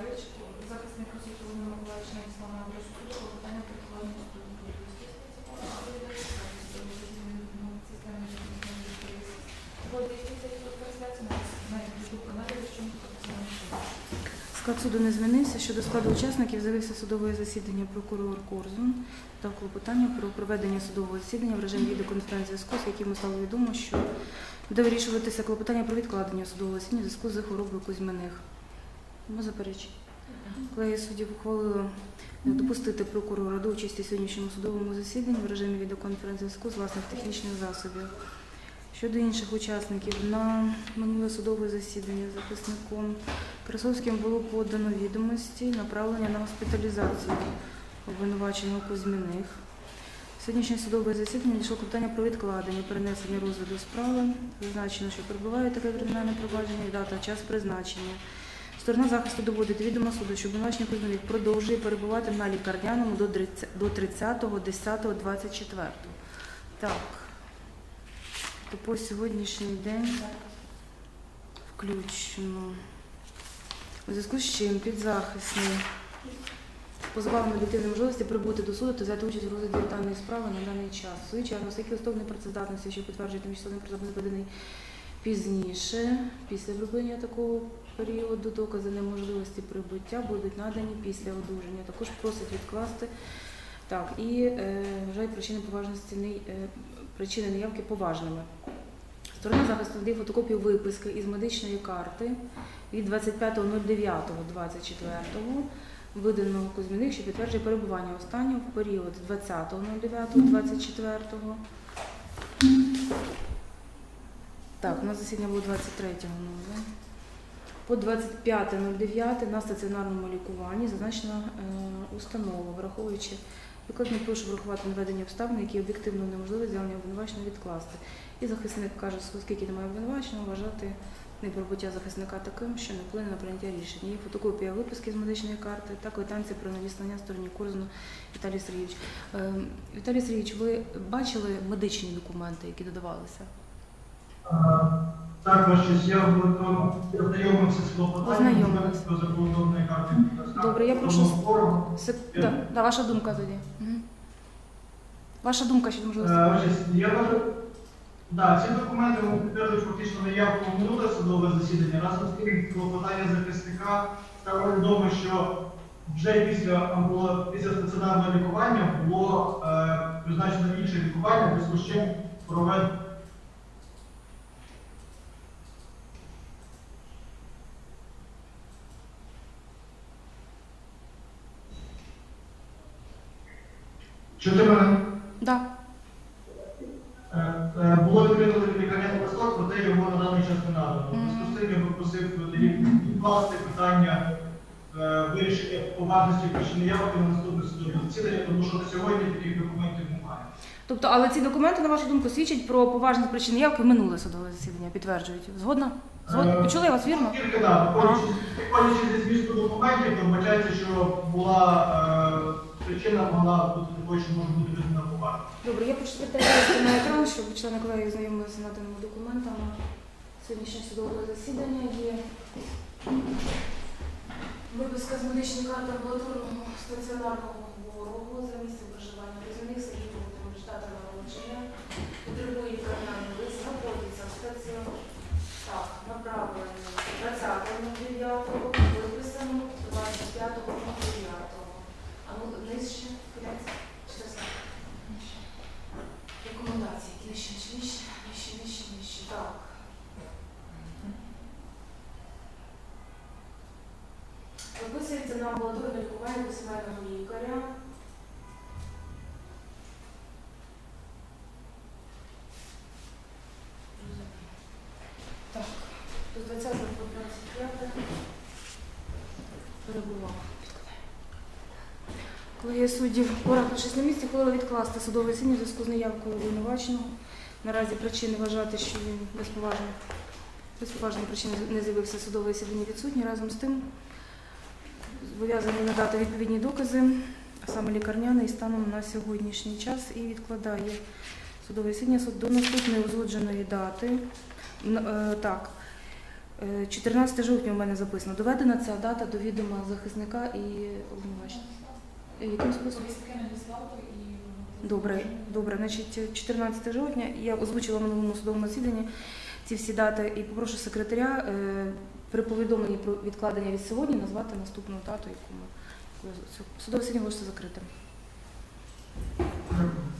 Миколаївич, захисник Росії Володимир Миколаївич надіслав на адресу суду про відкладення суду. Склад суду не змінився. Щодо складу учасників з'явився судове засідання прокурор Корзун дав клопотання про проведення судового засідання в режимі відеоконференц-зв'язку, з яким стало відомо, що буде вирішуватися клопотання про відкладення судового засідання в зв'язку з хворобою Кузьминих. Нема заперечень. Колеги суддів ухвалили допустити прокурора до участі в сьогоднішньому судовому засіданні в режимі відеоконференц-зв'язку з власних технічних засобів. Щодо інших учасників, на минуле судове засідання захисником Красовським було подано відомості направлення на госпіталізацію обвинуваченого Кузьміних. Сьогоднішнє судове засідання дійшло питання про відкладення перенесення розгляду справи. Зазначено, що перебуває таке кримінальне провадження і дата, час призначення. Сторона захисту доводить до відома суду, що обвинувачений Кузьміних продовжує перебувати на лікарняному до 30.10.24. Так. То по сьогоднішній день включно. У зв'язку з чим підзахисний позбавлено об'єктивної можливості прибути до суду та взяти участь у розгляді даної справи на даний час. В свою чергу, оскільки листок непрацездатності, що підтверджує тимчасово виданий пізніше, після припинення такого періоду, докази неможливості прибуття будуть надані після одужання. Також просить відкласти так і е, вважають причини поважності не- е, причини неявки поважними. Сторона захисту надає фотокопію виписки із медичної карти від 25.09.24 виданого Кузьміних, що підтверджує перебування останнього в період 20.09.24. Так, у нас засідання було 23-го. ну. По 25.09 на стаціонарному лікуванні зазначена е, установа, враховуючи Викладно прошу врахувати наведені обставини, які об'єктивно неможливо з'явлення обвинувачення відкласти. І захисник каже, що оскільки немає обвинувачення, вважати неприбуття захисника таким, що не вплине на прийняття рішення. Є фотокопія виписки з медичної карти та квитанція про надіслання стороні Корзуну Віталій Сергійович. Е, Віталій Сергійович, ви бачили медичні документи, які додавалися? Так, ваш честь, я ознайомився з клопотанням до закордонної карти. Добре, я прошу-. Сек... Да, да, ваша думка тоді. Мгм. Ваша думка щодо Е, можливості. Ваш я вважаю, да, ці документи вони підтверджують фактично наявку в минуле судове засідання. Разом з тим, клопотання захисника стало відомо, що вже після після стаціонарного лікування було е, призначено інше лікування, в зв'язку Чути мене? Да. Е, е, Було відкрито лікарняний листок, проте його на даний час не надано. Би просив відкласти питання е, вирішення поважності причини явки на наступне судове засідання, тому що на сьогодні таких документів немає. Тобто, але ці документи, на вашу думку, свідчать про поважні причини явки в минуле судове засідання, підтверджують. Згодна? Згодна? Почули я вас вірно? Тільки так, виходячи зі змісту документів, вбачається, що була причина могла бути що може бути визнана повага. Добре, я прошу передати на екран, щоб члени колеги знайомилися з наданими документами. Сьогоднішнє судове засідання є виписка з медичної карти амбулаторного стаціонарного хворого за місцем Виписується на амбулаторне лікування до сімейного лікаря. Так, з 20 по 25 перебував. Колегія суддів порадившись на місці, ухвалила відкласти судове засідання в зв'язку з неявкою обвинуваченого. Наразі причини вважати, що він без поважних, причин не з'явився судове засідання відсутні. Разом з тим зобов'язаний надати відповідні докази, а саме лікарняний станом на сьогоднішній час і відкладає судове засідання суд до наступної узгодженої дати. Е, Так. Е, 14 жовтня у мене записано. Доведена ця дата до відома захисника і обвинувачення. Е, Яким способом? Добре, добре. Значить, 14 жовтня я озвучила в минулому судовому засіданні ці всі дати і попрошу секретаря е, при повідомленні про відкладення від сьогодні назвати наступну дату, яку ми судове засідання оголошується закритим.